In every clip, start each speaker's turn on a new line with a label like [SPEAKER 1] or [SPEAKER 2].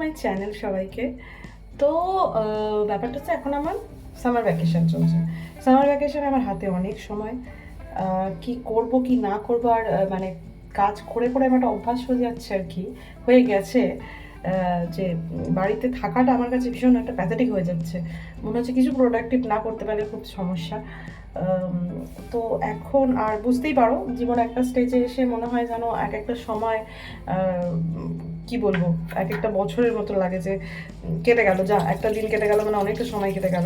[SPEAKER 1] মাই channel সবাইকে। তো ব্যাপারটা হচ্ছে এখন আমার সামার ভ্যাকেশন চলছে। সামার ভ্যাকেশনে আমার হাতে অনেক সময়। কি করব, কি না করব, আর মানে কাজ করে করে আমার একটা অভ্যাস হয়ে যাচ্ছে আর কি। হয়ে গেছে যে বাড়িতে থাকাটা আমার কাছে ভীষণ একটা প্যাথেটিক হয়ে যাচ্ছে। মনে হচ্ছে কিছু প্রোডাক্টিভ না করতে পারলে খুব সমস্যা। তো এখন আর বুঝতেই পারো, জীবনে একটা স্টেজে এসে মনে হয় যেন এক একটা সময় কি বলব, এক একটা বছরের মতো লাগে যে কেটে গেল, যা, একটা দিন কেটে গেল মানে অনেকটা সময় কেটে গেল।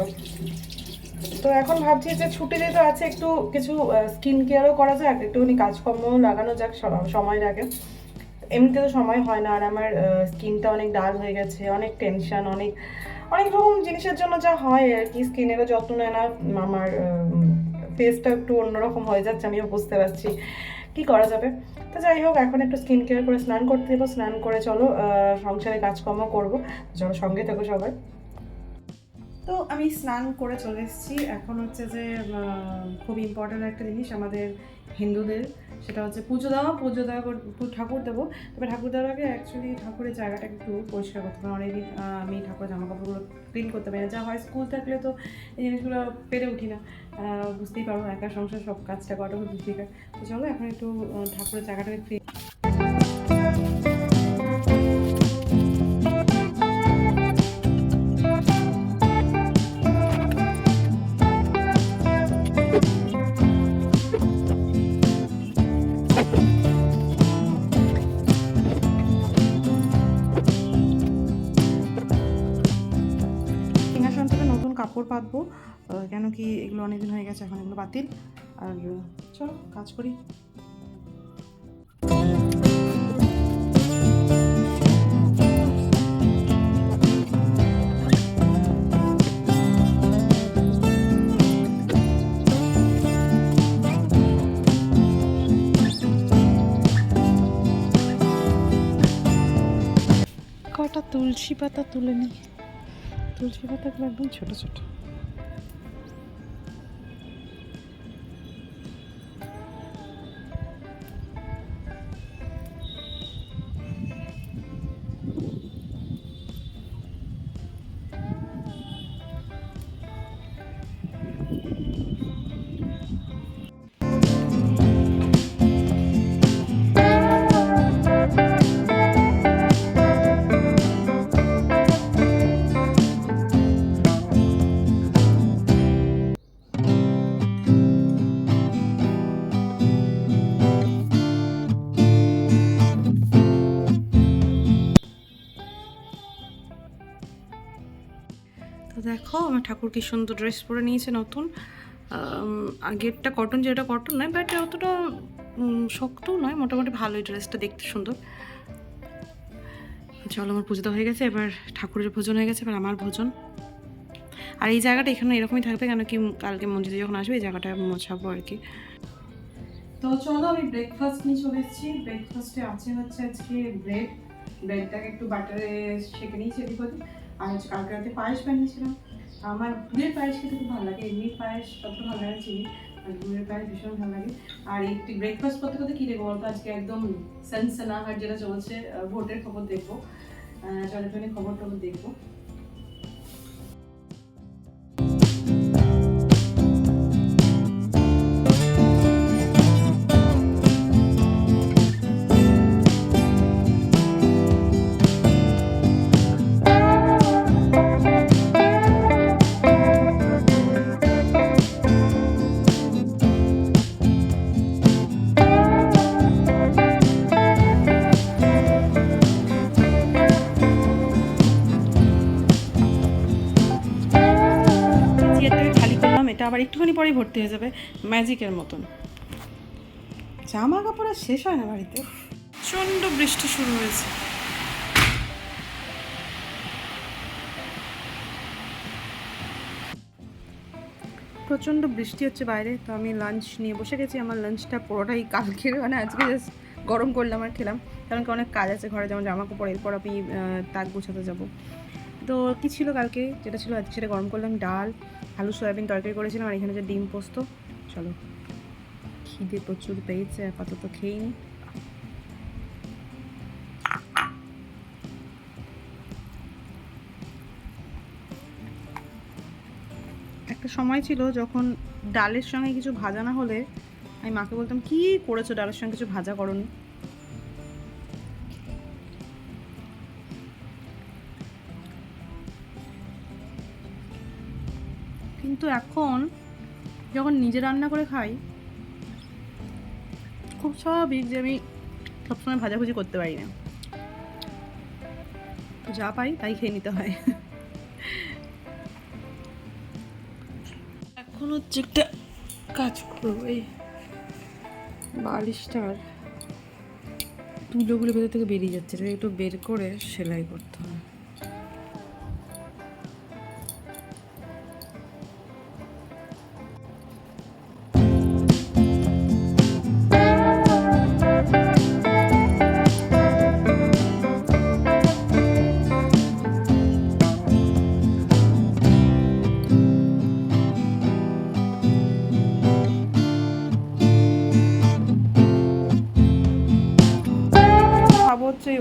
[SPEAKER 1] তো এখন ভাবছি যে ছুটি যেহেতু আছে, একটু কিছু স্কিন কেয়ারও করা যাক, একটুখানি কাজকর্ম লাগানো যাক সম- সময় লাগে এমনিতে তো সময় হয় না, আর আমার স্কিনটা অনেক ডাল হয়ে গেছে, অনেক টেনশন অনেক অনেক রকম জিনিসের জন্য যা হয় আর কি, স্কিনেরও যত্ন নেয় না, আমার ফেসটা একটু অন্যরকম হয়ে যাচ্ছে, আমিও বুঝতে পারছি কি করা যাবে। তো যাই হোক, এখন একটু স্কিন কেয়ার করে স্নান করতে দেবো স্নান করে চলো সংসারে কাজকর্ম করব চলো সঙ্গে থাকো সবাই। তো আমি স্নান করে চলে এসেছি। এখন হচ্ছে যে খুব ইম্পর্ট্যান্ট একটা জিনিস আমাদের হিন্দুদের, সেটা হচ্ছে পুজো দেওয়া। পুজো দেওয়া কর- ঠাকুর দেবো। তবে ঠাকুর দেওয়ার আগে অ্যাকচুয়ালি ঠাকুরের জায়গাটা একটু পরিষ্কার করতে পারি অনেকদিন আমি ঠাকুরের জামা কাপড়গুলো ক্লিন করতে পারি না। যা হয় স্কুল থাকলে তো এই জিনিসগুলো পেরে উঠি না। বুঝতেই পারব একা সংসার সব কাজটা করাটা খুব ডিফিকাল্ট তো চলো, এখন একটু ঠাকুরের জায়গাটাকে ক্লিন কাপড় পাতবো কেন কি এগুলো অনেকদিন হয়ে গেছে, এখন এগুলো বাতিল। আর, চলো, কাজ করি। কটা তুলসী পাতা তুলে নিই? তুলসী পাতাগুলো একদম ছোট ছোট। দেখো, আমার ঠাকুর কি সুন্দর ড্রেস পরে নিয়েছে নতুন। আগেরটা কটন যেটা কটন নয় বাট অতটা শক্তও নয়, মোটামুটি ভালোই ড্রেসটা দেখতে সুন্দর। চলো, আমার পুজো হয়ে গেছে, এবার ঠাকুরের ভোজন হয়ে গেছে, এবার আমার ভোজন। আর এই জায়গাটা এখানে এরকমই থাকবে কেন কি কালকে মন্দিরে যখন আসবে, এই জায়গাটা মোছাবো আর কি। তো চলো, আমি ব্রেকফাস্ট নিয়ে চলে এসেছি। ব্রেকফাস্টে আছে হচ্ছে আজকে ব্রেড ব্রেডটাকে একটু বাটারে সেঁকে নিয়েছি এদিক আর কালকে রাতে পায়েস বানিয়েছিলাম। আমার গুড়ের পায়েস খেতে খুব ভালো লাগে, এমনি পায়েস তত ভালো লাগে চিনি, আর গুড়ের পায়েস ভীষণ ভালো লাগে। আর একটি ব্রেকফাস্ট করতে করতে কী দেখব বলতো? আজকে একদম সেন্সেনাহার যেটা চলছে ভোটের খবর দেখব চলে খবর টবর দেখব। আবার একটুখানি পরেই ভর্তি হয়ে যাবে, ম্যাজিকের মতন। জামা কাপড় আর শেষ হয় না বাড়িতে? প্রচণ্ড বৃষ্টি শুরু হয়েছে। প্রচণ্ড বৃষ্টি হচ্ছে বাইরে, তো আমি লাঞ্চ নিয়ে বসে গেছি। আমার লাঞ্চটা পুরোটাই কালকে মানে আজকে জাস্ট গরম করলাম আর খেলাম। কারণ কি অনেক কাজ আছে ঘরে, যেমন জামা কাপড় এরপর আমি তাক গোছাতে যাব। তো কী ছিল কালকে? যেটা ছিল আজকে সেটা গরম করলাম, ডাল, আলু, সয়াবিন তরকারি করেছিলাম আর এখানে যে ডিম পোস্ত। চলো, খিদে প্রচুর পেয়েছে, আপাতত খেয়ে নি। একটা সময় ছিল যখন ডালের সঙ্গে কিছু ভাজা না হলে আমি মাকে বলতাম, কি করেছ ডালের সঙ্গে কিছু ভাজা করনি? কিন্তু এখন যখন নিজে রান্না করে খাই, খুব স্বাভাবিক যে আমি সবসময় ভাজাভুজি করতে পারি না। যা পাই তাই খেয়ে নিতে হয়। এখন হচ্ছে একটা কাজ করব, এই বালিশটার তুলোগুলো ভেতর থেকে বেরিয়ে যাচ্ছে এটাকে একটু বের করে সেলাই করতে হবে।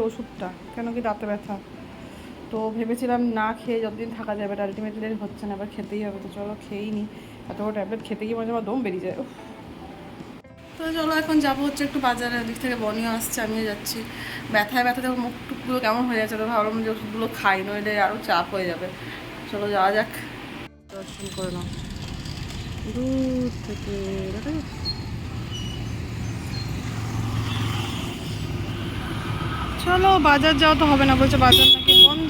[SPEAKER 1] ওষুধটা। কেন কি দাঁতে ব্যথা। তো ভেবেছিলাম না খেয়ে যতদিন থাকা যাবে আলটিমেটলি হচ্ছে না, এবার খেতেই হবে তো চলো খেয়েই নি। এত ট্যাবলেট খেতে গিয়ে হয় আমার দম বেরিয়ে যায় তো চলো এখন যাব হচ্ছে একটু বাজারে, ওদিক থেকে বনিও আসছে, আমিও যাচ্ছি। ব্যথায় ব্যথাতে মুখ টুকগুলো কেমন হয়ে যাচ্ছে, তো ভাবলাম যে ওষুধগুলো খাই, নইলে আরও চাপ হয়ে যাবে। চলো যাওয়া যাক। দর্শন করে নাও। দূর থেকে দেখা যাচ্ছে। চলো, বাজার যাওয়া তো হবে না, বলছে বাজার নাকি বন্ধ।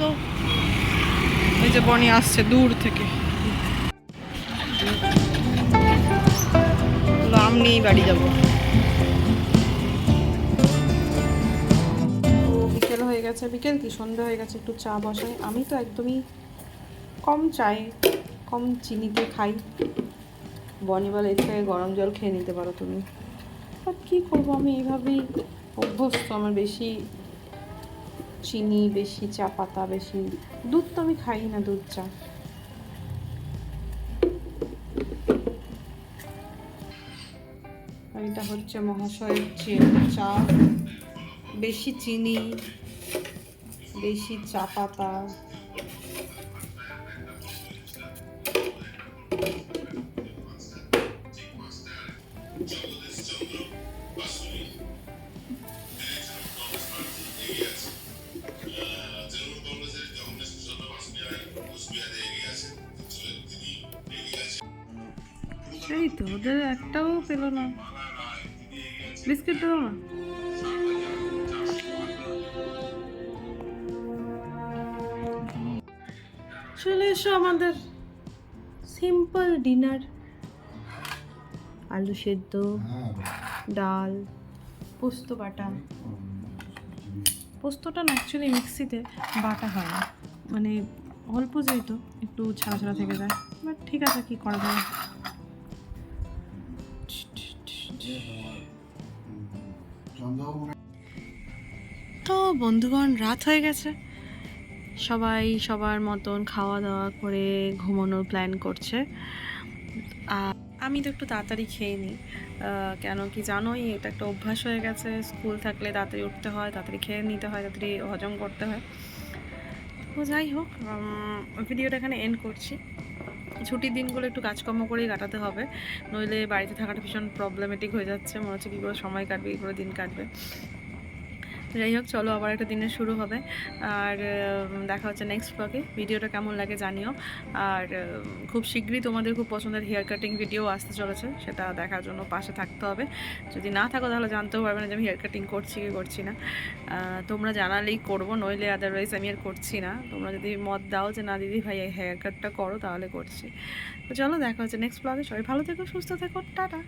[SPEAKER 1] এই যে বনি আসছে দূর থেকে। আম বাড়ি যাব। বিকেল হয়ে গেছে, বিকেল কি? সন্ধ্যা হয়ে গেছে, একটু চা বসাই। আমি তো একদমই কম চাই, কম চিনিতে খাই। বনি বলে, এর থেকে গরম জল খেয়ে নিতে পারো তুমি। বাট কী করব, আমি এইভাবেই অভ্যস্ত, আমার বেশি চিনি, বেশি চা পাতা, বেশি দুধ তো আমি খাই না, দুধ চা। এটা হচ্ছে মহাশয়ের চা। বেশি চিনি, বেশি চা পাতা। ওদের একটাও পেল না। বিস্কিট দেবো না চলে এসো আমাদের সিম্পল ডিনার আলু সেদ্ধ, ডাল, পোস্ত বাটা। পোস্তটা না অ্যাকচুয়ালি মিক্সিতে বাটা হয়। না মানে অল্প যেহেতু, একটু ছাড়া ছাড়া থেকে যায়। বাট ঠিক আছে, কি করা যাবে তো বন্ধুগণ, রাত হয়ে গেছে। সবাই সবার মতন খাওয়া দাওয়া করে ঘুমানোর প্ল্যান করছে। আর আমি তো একটু তাড়াতাড়ি খেয়ে নিই। কেন কি জানোই, এটা একটা অভ্যাস হয়ে গেছে। স্কুল থাকলে তাড়াতাড়ি উঠতে হয়, তাড়াতাড়ি খেয়ে নিতে হয়, তাড়াতাড়ি হজম করতে হয়। তো যাই হোক ভিডিওটা এখানে এন্ড করছি। ছুটির দিনগুলো একটু কাজকর্ম করেই কাটাতে হবে। নইলে বাড়িতে থাকাটা ভীষণ প্রবলেমেটিক হয়ে যাচ্ছে। মনে হচ্ছে কী করে সময় কাটবে, কী করে দিন কাটবে। যাই হোক, চলো আবার একটা দিনের শুরু হবে। আর দেখা হচ্ছে নেক্সট ব্লগে ভিডিওটা কেমন লাগে জানিও। আর খুব শীঘ্রই তোমাদের খুব পছন্দের হেয়ার কাটিং ভিডিও আসতে চলেছে। সেটা দেখার জন্য পাশে থাকতে হবে। যদি না থাকো তাহলে জানতেও পারবে না যে আমি হেয়ার কাটিং করছি কি করছি না। তোমরা জানালেই করব, নইলে আদারওয়াইজ আমি আর করছি না। তোমরা যদি মত দাও যে, না দিদি ভাই হেয়ার কাটটা করো তাহলে করছি। তো চলো, দেখা হচ্ছে নেক্সট ব্লগে সবাই ভালো থেকো, সুস্থ থেকো। টাটা।